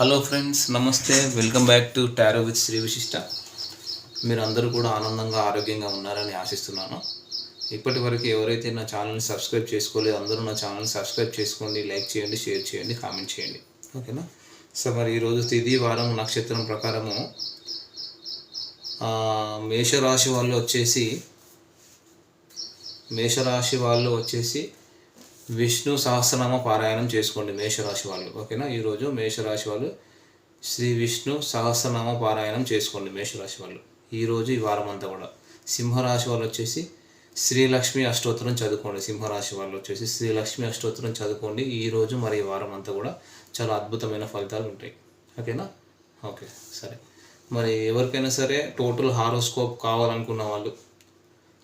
Hello friends నమస్తే. Welcome back to tarot with Shri Vishishta. మీరు అందరూ కూడా ఆనందంగా ఆరోగ్యంగా ఉన్నారని ఆశిస్తున్నాను. ఇప్పటి వరకు ఎవరైతే నా ఛానల్ని సబ్స్క్రైబ్ చేసుకోలేదు అందరూ నా ఛానల్ని సబ్స్క్రైబ్ చేసుకోండి లైక్ చేయండి షేర్ చేయండి కామెంట్ చేయండి. ఓకేనా? సో మరి ఈరోజు తిది వారం నక్షత్రం ప్రకారము మేషరాశి వాళ్ళు వచ్చేసి మేషరాశి వాళ్ళు వచ్చేసి విష్ణు సహస్రనామ పారాయణం చేసుకోండి మేషరాశి వాళ్ళు ఓకేనా? ఈరోజు మేషరాశి వాళ్ళు శ్రీ విష్ణు సహస్రనామ పారాయణం చేసుకోండి మేషరాశి వాళ్ళు. ఈరోజు ఈ వారం అంతా కూడా సింహరాశి వాళ్ళు వచ్చేసి శ్రీలక్ష్మి అష్టోత్తరం చదువుకోండి. సింహరాశి వాళ్ళు వచ్చేసి శ్రీలక్ష్మి అష్టోత్తరం చదువుకోండి. ఈరోజు మరి ఈ వారం అంతా కూడా చాలా అద్భుతమైన ఫలితాలు ఉంటాయి. ఓకేనా? ఓకే సరే. మరి ఎవరికైనా సరే టోటల్ హారోస్కోప్ కావాలనుకున్న వాళ్ళు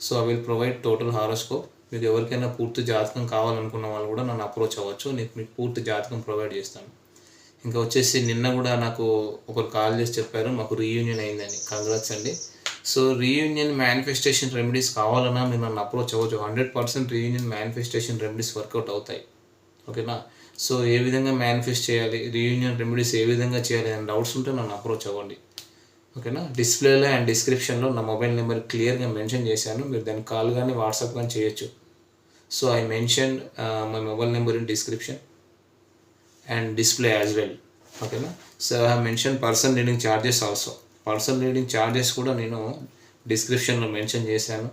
so I will provide total horoscope. మీకు ఎవరికైనా పూర్తి జాతకం కావాలనుకున్న వాళ్ళు కూడా నన్ను అప్రోచ్ అవ్వచ్చు. నేను మీకు పూర్తి జాతకం ప్రొవైడ్ చేస్తాను. ఇంకా వచ్చేసి నిన్న కూడా నాకు ఒకరు కాల్ చేసి చెప్పారు మాకు రీయూనియన్ అయిందని. కంగ్రాట్స్ అండి. సో రీయూనియన్ మేనిఫెస్టేషన్ రెమెడీస్ కావాలన్నా మీరు నన్ను అప్రోచ్ అవ్వచ్చు. Hundred percent reunion manifestation remedies work out అవుతాయి. ఓకేనా? సో ఏ విధంగా మేనిఫెస్ట్ చేయాలి? రీయూనియన్ రెమెడీస్ ఏ విధంగా చేయాలి అని డౌట్స్ ఉంటే నన్ను అప్రోచ్ అవ్వండి. ఓకేనా? డిస్ప్లేలో అండ్ డిస్క్రిప్షన్లో నా మొబైల్ నెంబర్ క్లియర్గా మెన్షన్ చేశాను. మీరు దాన్ని కాల్ కానీ వాట్సాప్ కానీ చేయొచ్చు. So I mention my mobile number in description and display as well ఓకేనా so I mention person reading charges also person reading charges కూడా నేను డిస్క్రిప్షన్లో మెన్షన్ చేశాను.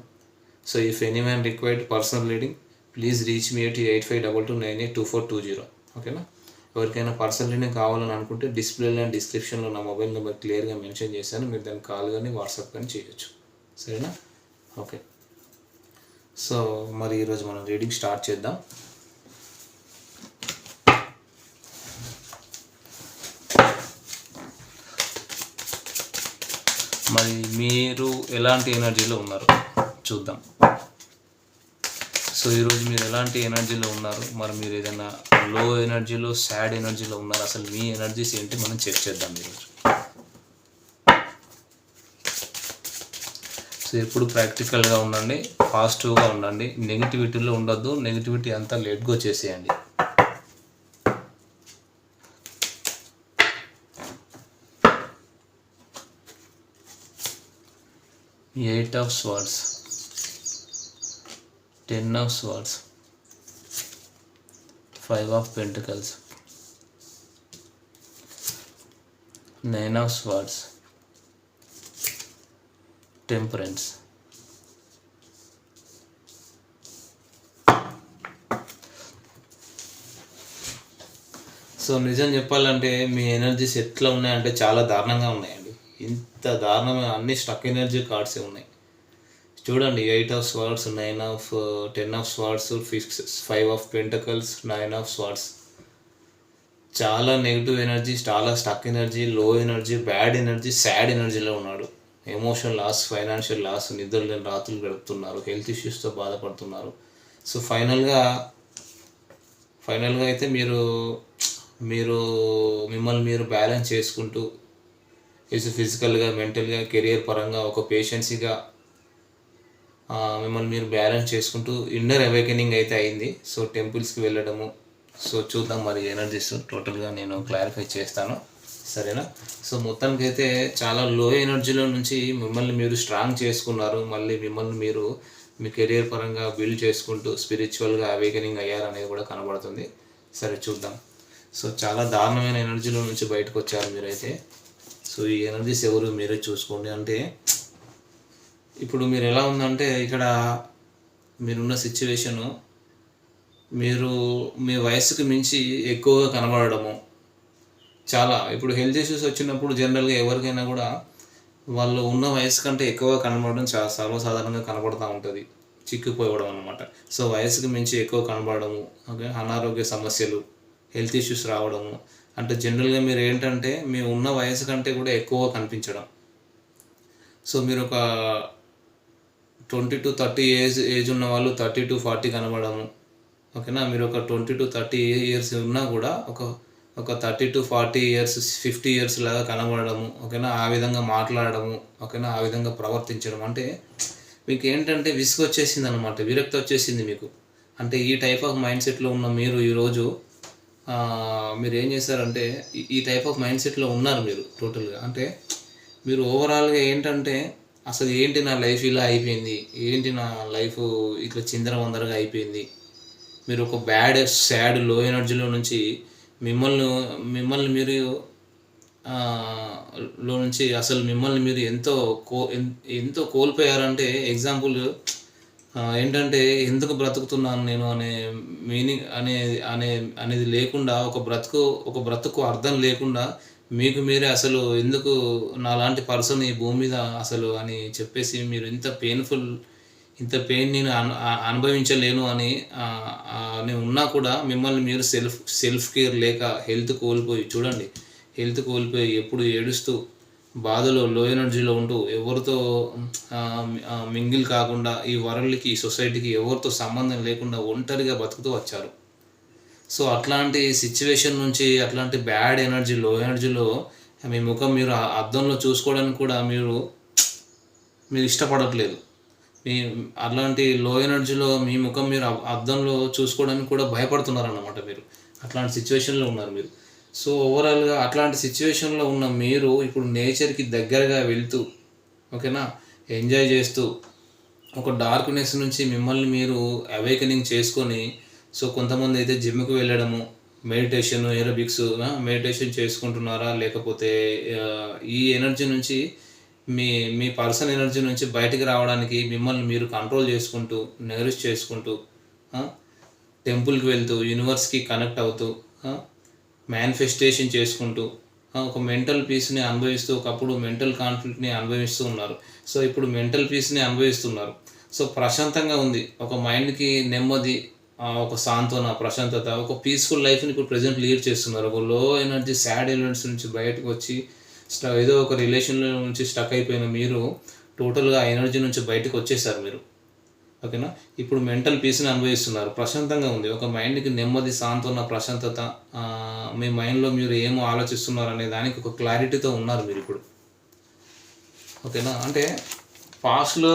So if any man required personal reading please reach me eight eight five double two nine eight two four two zero ఓకేనా ఎవరికైనా personal reading కావాలని అనుకుంటే డిస్ప్లేలో and డిస్క్రిప్షన్లో నా మొబైల్ నెంబర్ క్లియర్గా మెన్షన్ చేశాను. మీరు దాన్ని కాల్ కానీ వాట్సాప్ కానీ చేయొచ్చు. సరేనా? ఓకే సో మరి ఈరోజు మనం రీడింగ్ స్టార్ట్ చేద్దాం. మరి మీరు ఎలాంటి ఎనర్జీలో ఉన్నారు? చూద్దాం. సో ఈరోజు మీరు ఎలాంటి ఎనర్జీలో ఉన్నారు? మరి మీరు ఏదైనా లో ఎనర్జీలో సాడ్ ఎనర్జీలో ఉన్నారు? అసలు మీ ఎనర్జీస్ ఏంటి? మనం చెక్ చేద్దాం ఈరోజు. ఎప్పుడు ప్రాక్టికల్గా ఉండండి పాజిటివ్గా ఉండండి నెగిటివిటీలో ఉండొద్దు నెగిటివిటీ అంతా లేట్గా చేసేయండి. Eight of swords ten of swords five of pentacles nine of swords temperance. So నిజం చెప్పాలంటే మీ ఎనర్జీస్ ఎట్లా ఉన్నాయంటే చాలా దారుణంగా ఉన్నాయండి. ఇంత దారుణమైన అన్ని స్టక్ ఎనర్జీ కార్డ్సే ఉన్నాయి. చూడండి eight of swords nine of ten of swords six five of pentacles nine of swords చాలా నెగిటివ్ ఎనర్జీ చాలా stuck energy low energy bad energy sad ఎనర్జీలో ఉన్నాడు. ఎమోషనల్ లాస్ ఫైనాన్షియల్ లాస్ నిద్ర లేని రాత్రులు గడుపుతున్నారు హెల్త్ ఇష్యూస్తో బాధపడుతున్నారు. సో ఫైనల్గా ఫైనల్గా అయితే మీరు మీరు మిమ్మల్ని మీరు బ్యాలెన్స్ చేసుకుంటూ ఇస్ ఫిజికల్గా మెంటల్గా కెరియర్ పరంగా ఒక పేషెన్సీగా మిమ్మల్ని మీరు బ్యాలెన్స్ చేసుకుంటూ ఇన్నర్ అవేకెనింగ్ అయితే అయింది. సో టెంపుల్స్కి వెళ్ళడము. సో చూద్దాం మరి ఎనర్జీస్ టోటల్గా నేను క్లారిఫై చేస్తాను. సరేనా? సో మొత్తానికి అయితే చాలా లో ఎనర్జీలో నుంచి మిమ్మల్ని మీరు స్ట్రాంగ్ చేసుకున్నారు. మళ్ళీ మిమ్మల్ని మీరు మీ కెరియర్ పరంగా బిల్డ్ చేసుకుంటూ స్పిరిచువల్గా అవేకనింగ్ అయ్యారనేది కూడా కనబడుతుంది. సరే చూద్దాం. సో చాలా దారుణమైన ఎనర్జీలో నుంచి బయటకు వచ్చారు మీరైతే. సో ఈ ఎనర్జీస్ ఎవరు మీరే చూసుకోండి. అంటే ఇప్పుడు మీరు ఎలా ఉందంటే ఇక్కడ మీరున్న సిచ్యువేషను మీరు మీ వయసుకు మించి ఎక్కువగా కనబడడము చాలా. ఇప్పుడు హెల్త్ ఇష్యూస్ వచ్చినప్పుడు జనరల్గా ఎవరికైనా కూడా వాళ్ళు ఉన్న వయసు కంటే ఎక్కువగా కనబడడం చాలా సర్వసాధారణంగా కనబడుతూ ఉంటుంది. చిక్కుపోవడం అనమాట సో వయసుకు మించి ఎక్కువ కనబడము ఓకే? అనారోగ్య సమస్యలు హెల్త్ ఇష్యూస్ రావడము అంటే జనరల్గా మీరు ఏంటంటే మీ ఉన్న వయసు కంటే కూడా ఎక్కువ కనిపించడం. సో మీరు ఒక twenty to thirty age age ఉన్న వాళ్ళు థర్టీ టు ఫార్టీ కనబడము ఓకేనా? మీరు ఒక ట్వంటీ టు థర్టీ ఇయర్స్ ఉన్నా కూడా ఒక ఒక thirty to forty years fifty years లాగా కనబడము ఓకేనా? ఆ విధంగా మాట్లాడడము ఓకేనా? ఆ విధంగా ప్రవర్తించడం అంటే మీకు ఏంటంటే విసుగు వచ్చేసింది అనమాట విరక్తి వచ్చేసింది మీకు. అంటే ఈ టైప్ ఆఫ్ మైండ్ సెట్లో ఉన్న మీరు ఈరోజు మీరు ఏం చేశారంటే ఈ- ఈ టైప్ ఆఫ్ మైండ్ సెట్లో ఉన్నారు మీరు టోటల్గా. అంటే మీరు ఓవరాల్గా ఏంటంటే అసలు ఏంటి నా లైఫ్ ఇలా అయిపోయింది ఏంటి నా లైఫ్ ఇట్లా చిందర వందరగా అయిపోయింది? మీరు ఒక బ్యాడ్ సాడ్లో ఎనర్జీలో నుంచి మిమ్మల్ని మిమ్మల్ని మీరు లో నుంచి అసలు మిమ్మల్ని మీరు ఎంతో కో ఎంతో కోల్పోయారంటే ఎగ్జాంపుల్ ఏంటంటే ఎందుకు బ్రతుకుతున్నాను నేను అనే మీనింగ్ అనే అనే అనేది లేకుండా ఒక బ్రతుకు ఒక బ్రతుకు అర్థం లేకుండా మీకు మీరే అసలు ఎందుకు నాలాంటి పర్సన్ ఈ భూమి మీద అసలు అని చెప్పేసి మీరు ఎంత పెయిన్ఫుల్ ఇంత పెయిన్ నేను అను అనుభవించలేను అని నేను ఉన్నా కూడా మిమ్మల్ని మీరు సెల్ఫ్ సెల్ఫ్ కేర్ లేక హెల్త్ కోల్పోయి చూడండి హెల్త్ కోల్పోయి ఎప్పుడు ఏడుస్తూ బాధలో లో ఎనర్జీలో ఉంటూ ఎవరితో మింగిల్ కాకుండా ఈ వరల్డ్కి ఈ సొసైటీకి ఎవరితో సంబంధం లేకుండా ఒంటరిగా బతుకుతూ వచ్చారు. సో అట్లాంటి సిచ్యువేషన్ నుంచి అట్లాంటి బ్యాడ్ ఎనర్జీ లో ఎనర్జీలో మీ ముఖం మీరు అర్థంలో అద్దంలో చూసుకోవడానికి కూడా మీరు మీరు ఇష్టపడట్లేదు. మీ అలాంటి లో ఎనర్జీలో మీ ముఖం మీరు అద్దంలో చూసుకోవడానికి కూడా భయపడుతున్నారు అన్నమాట మీరు. అట్లాంటి సిచ్యువేషన్లో ఉన్నారు మీరు. సో ఓవరాల్గా అట్లాంటి సిచ్యువేషన్లో ఉన్న మీరు ఇప్పుడు నేచర్కి దగ్గరగా వెళ్తూ ఓకేనా? ఎంజాయ్ చేస్తూ ఒక డార్క్నెస్ నుంచి మిమ్మల్ని మీరు అవేకనింగ్ చేసుకొని సో కొంతమంది అయితే జిమ్కి వెళ్ళడము మెడిటేషన్ ఏరోబిక్స్ మెడిటేషన్ చేసుకుంటున్నారా? లేకపోతే ఈ ఎనర్జీ నుంచి మీ మీ పర్సన్ ఎనర్జీ నుంచి బయటికి రావడానికి మిమ్మల్ని మీరు కంట్రోల్ చేసుకుంటూ నరిష్ చేసుకుంటూ టెంపుల్కి వెళ్తూ యూనివర్స్కి కనెక్ట్ అవుతూ మేనిఫెస్టేషన్ చేసుకుంటూ ఒక మెంటల్ పీస్ని అనుభవిస్తూ ఒకప్పుడు మెంటల్ కాన్ఫ్లిక్ట్ని అనుభవిస్తూ ఉన్నారు. సో ఇప్పుడు మెంటల్ పీస్ని అనుభవిస్తున్నారు. సో ప్రశాంతంగా ఉంది. ఒక మైండ్కి నెమ్మది ఆ, ఒక సాంత్వన ప్రశాంతత ఒక పీస్ఫుల్ లైఫ్ని ఇప్పుడు ప్రజెంట్ లీడ్ చేస్తున్నారు. ఒక లో ఎనర్జీ సాడ్ ఎలిమెంట్స్ నుంచి బయటకు వచ్చి ఏదో ఒక రిలేషన్లో నుంచి స్టక్ అయిపోయిన మీరు టోటల్గా ఎనర్జీ నుంచి బయటకు వచ్చేసారు మీరు. ఓకేనా ఇప్పుడు మెంటల్ పీస్ని అనుభవిస్తున్నారు. ప్రశాంతంగా ఉంది. ఒక మైండ్కి నెమ్మది సాంత్వన ప్రశాంతత మీ మైండ్లో మీరు ఏమో ఆలోచిస్తున్నారు అనే దానికి ఒక క్లారిటీతో ఉన్నారు మీరు ఇప్పుడు. ఓకేనా అంటే పాస్ట్లో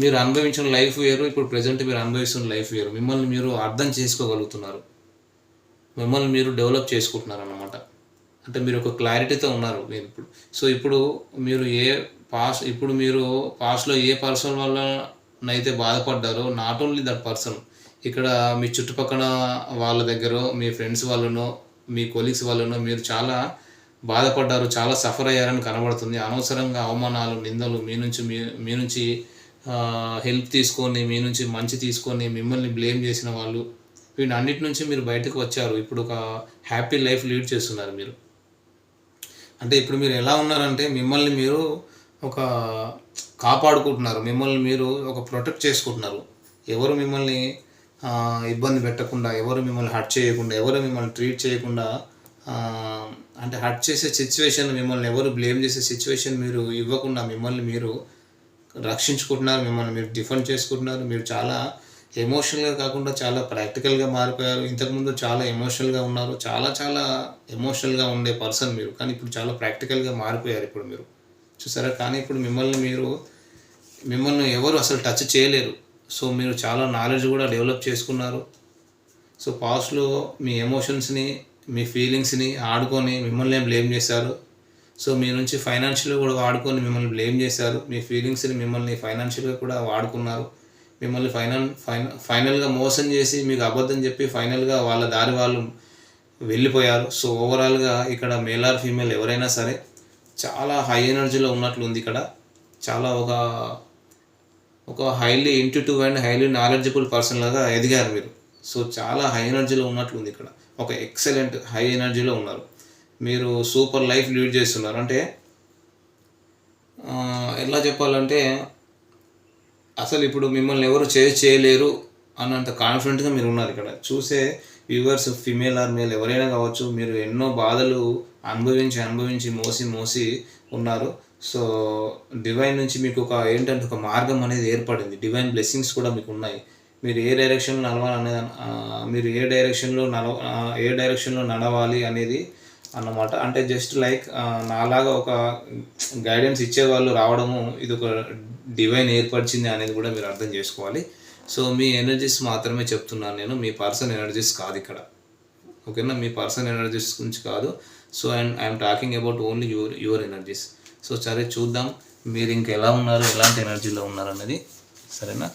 మీరు అనుభవించిన లైఫ్ వేరు ఇప్పుడు ప్రజెంట్ మీరు అనుభవిస్తున్న లైఫ్ వేరు మిమ్మల్ని మీరు అర్థం చేసుకోగలుగుతున్నారు. మిమ్మల్ని మీరు డెవలప్ చేసుకుంటున్నారు అన్నమాట అంటే మీరు ఒక క్లారిటీతో ఉన్నారు మీరు ఇప్పుడు. సో ఇప్పుడు మీరు ఏ పాస్ ఇప్పుడు మీరు పాస్ట్లో ఏ పర్సన్ వల్ల అయితే బాధపడ్డారో నాట్ ఓన్లీ దట్ పర్సన్ ఇక్కడ మీ చుట్టుపక్కల వాళ్ళ దగ్గర మీ ఫ్రెండ్స్ వాళ్ళనో మీ కొలీగ్స్ వాళ్ళనో మీరు చాలా బాధపడ్డారు చాలా సఫర్ అయ్యారని కనబడుతుంది. అనవసరంగా అవమానాలు నిందలు మీ నుంచి మీ మీ నుంచి హెల్ప్ తీసుకొని మీ నుంచి మంచి తీసుకొని మిమ్మల్ని బ్లేమ్ చేసిన వాళ్ళు వీటి అన్నిటి నుంచి మీరు బయటకు వచ్చారు. ఇప్పుడు ఒక హ్యాపీ లైఫ్ లీడ్ చేస్తున్నారు మీరు. అంటే ఇప్పుడు మీరు ఎలా ఉన్నారంటే మిమ్మల్ని మీరు ఒక కాపాడుకుంటున్నారు. మిమ్మల్ని మీరు ఒక ప్రొటెక్ట్ చేసుకుంటున్నారు. ఎవరు మిమ్మల్ని ఇబ్బంది పెట్టకుండా ఎవరు మిమ్మల్ని హర్ట్ చేయకుండా ఎవరు మిమ్మల్ని ట్రీట్ చేయకుండా అంటే హర్ట్ చేసే సిచ్యువేషన్ మిమ్మల్ని ఎవరు బ్లేమ్ చేసే సిచ్యువేషన్ మీరు ఇవ్వకుండా మిమ్మల్ని మీరు రక్షించుకుంటున్నారు. మిమ్మల్ని మీరు డిఫెండ్ చేసుకుంటున్నారు. మీరు చాలా ఎమోషనల్గా కాకుండా చాలా ప్రాక్టికల్గా మారిపోయారు. ఇంతకుముందు చాలా ఎమోషనల్గా ఉన్నారు. చాలా చాలా ఎమోషనల్గా ఉండే పర్సన్ మీరు. కానీ ఇప్పుడు చాలా ప్రాక్టికల్గా మారిపోయారు ఇప్పుడు మీరు. చూసారా? కానీ ఇప్పుడు మిమ్మల్ని మీరు మిమ్మల్ని ఎవరు అసలు టచ్ చేయలేరు. సో మీరు చాలా నాలెడ్జ్ కూడా డెవలప్ చేసుకున్నారు. సో పాస్ట్లో మీ ఎమోషన్స్ని మీ ఫీలింగ్స్ని ఆడుకొని మిమ్మల్ని బ్లేమ్ చేశారు? సో మీ నుంచి ఫైనాన్షియల్గా కూడా వాడుకొని మిమ్మల్ని బ్లేమ్ చేశారు. మీ ఫీలింగ్స్ని మిమ్మల్ని ఫైనాన్షియల్గా కూడా వాడుకున్నారు. మిమ్మల్ని ఫైనల్ ఫైనల్ ఫైనల్గా మోసం చేసి మీకు అబద్ధం చెప్పి ఫైనల్గా వాళ్ళ దారి వాళ్ళు వెళ్ళిపోయారు. సో ఓవరాల్గా ఇక్కడ మేల్ ఆర్ ఫీమేల్ ఎవరైనా సరే చాలా హై ఎనర్జీలో ఉన్నట్లు ఉంది ఇక్కడ. చాలా ఒక ఒక highly intuitive and highly knowledgeable person లాగా ఎదిగారు మీరు. సో చాలా హై ఎనర్జీలో ఉన్నట్లు ఉంది ఇక్కడ. ఒక ఎక్సలెంట్ హై ఎనర్జీలో ఉన్నారు. మీరు సూపర్ లైఫ్ లీడ్ చేస్తున్నారు. అంటే ఎలా చెప్పాలంటే అసలు ఇప్పుడు మిమ్మల్ని ఎవరు చేసి చేయలేరు అన్నంత కాన్ఫిడెంట్గా మీరు ఉన్నారు ఇక్కడ. చూసే వ్యూవర్స్ ఫిమేల్ ఆర్ మేల్ ఎవరైనా కావచ్చు మీరు ఎన్నో బాధలు అనుభవించి అనుభవించి మోసి మోసి ఉన్నారు. సో డివైన్ నుంచి మీకు ఒక ఏంటంటే ఒక మార్గం అనేది ఏర్పడింది. డివైన్ బ్లెస్సింగ్స్ కూడా మీకు ఉన్నాయి. మీరు ఏ డైరెక్షన్లో నడవాలనే మీరు ఏ డైరెక్షన్లో నడవ ఏ డైరెక్షన్లో నడవాలి అనేది అన్నమాట. అంటే జస్ట్ లైక్ నాలాగా ఒక గైడెన్స్ ఇచ్చేవాళ్ళు రావడము ఇది ఒక డివైన్ ఏర్పరిచింది అనేది కూడా మీరు అర్థం చేసుకోవాలి. సో మీ ఎనర్జీస్ మాత్రమే చెప్తున్నాను నేను. మీ పర్సన్ ఎనర్జీస్ కాదు ఇక్కడ. ఓకేనా మీ పర్సన్ ఎనర్జీస్ గురించి కాదు. So and I'm talking about only your your energies so సరే చూద్దాం. మీరు ఇంకా ఎలా ఉన్నారు? ఎలాంటి ఎనర్జీలో ఉన్నారు అన్నది. సరేనా?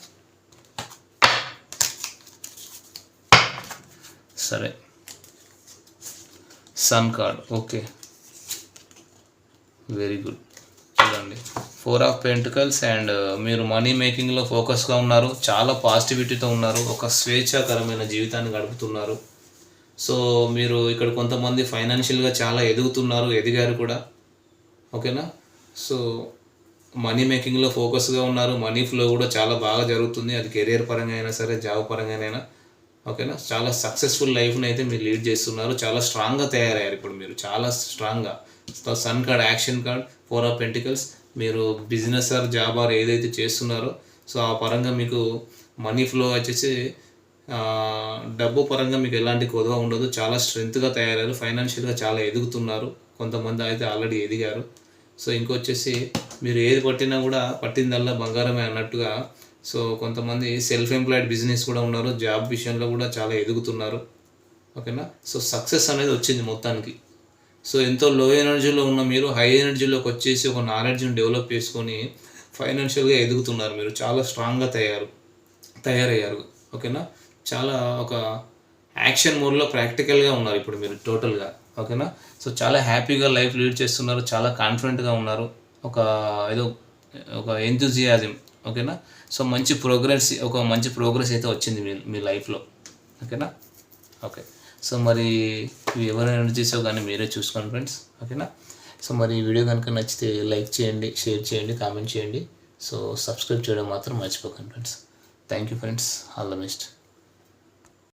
సరే. Sun card okay very good చూడండి. ఫోర్ ఆఫ్ పెంటికల్స్ అండ్ మీరు మనీ మేకింగ్లో ఫోకస్గా ఉన్నారు. చాలా పాజిటివిటీతో ఉన్నారు. ఒక స్వేచ్ఛాకరమైన జీవితాన్ని గడుపుతున్నారు. సో మీరు ఇక్కడ కొంతమంది ఫైనాన్షియల్గా చాలా ఎదుగుతున్నారు. ఎదిగారు కూడా. ఓకేనా సో మనీ మేకింగ్లో ఫోకస్గా ఉన్నారు. మనీ ఫ్లో కూడా చాలా బాగా జరుగుతుంది. అది కెరియర్ పరంగా అయినా సరే జాబ్ పరంగా అయినా. ఓకేనా? చాలా సక్సెస్ఫుల్ లైఫ్ని అయితే మీరు లీడ్ చేస్తున్నారు. చాలా స్ట్రాంగ్గా తయారయ్యారు ఇప్పుడు మీరు. చాలా స్ట్రాంగ్గా sun card action card four of pentacles మీరు బిజినెస్ ఆర్ జాబ్ ఆర్ ఏదైతే చేస్తున్నారో సో ఆ పరంగా మీకు మనీ ఫ్లో వచ్చేసి డబ్బు పరంగా మీకు ఎలాంటి కొదవ ఉండదు. చాలా స్ట్రెంత్గా తయారయ్యారు. ఫైనాన్షియల్గా చాలా ఎదుగుతున్నారు. కొంతమంది అయితే ఆల్రెడీ ఎదిగారు. సో ఇంకొచ్చేసి మీరు ఏది పట్టినా కూడా పట్టిందల్లా బంగారమే అన్నట్టుగా సో కొంతమంది సెల్ఫ్ ఎంప్లాయిడ్ బిజినెస్ కూడా ఉన్నారు జాబ్ విషయంలో కూడా చాలా ఎదుగుతున్నారు. ఓకేనా? సో సక్సెస్ అనేది వచ్చింది మొత్తానికి. సో ఎంతో లో ఎనర్జీలో ఉన్న మీరు హై ఎనర్జీలోకి వచ్చేసి ఒక నాలెడ్జ్ని డెవలప్ చేసుకొని ఫైనాన్షియల్గా ఎదుగుతున్నారు మీరు. చాలా స్ట్రాంగ్గా తయారు తయారయ్యారు. ఓకేనా? చాలా ఒక యాక్షన్ మోడ్లో ప్రాక్టికల్గా ఉన్నారు ఇప్పుడు మీరు టోటల్గా ఓకేనా? సో చాలా హ్యాపీగా లైఫ్ లీడ్ చేస్తున్నారు చాలా కాన్ఫిడెంట్గా ఉన్నారు. ఒక ఏదో ఒక ఎంతూజియాజం ఓకేనా? సో మంచి ప్రోగ్రెస్ ఒక మంచి ప్రోగ్రెస్ అయితే వచ్చింది మీ మీ లైఫ్లో. ఓకేనా? ఓకే. సో మరి ఇవి ఎవరు ఎనర్జీసో కానీ మీరే చూసుకోండి ఫ్రెండ్స్. ఓకేనా? సో మరి ఈ వీడియో కనుక నచ్చితే లైక్ చేయండి షేర్ చేయండి కామెంట్ చేయండి. సో సబ్స్క్రైబ్ చేయడం మాత్రం మర్చిపోకండి friends. Thank you friends. All the best.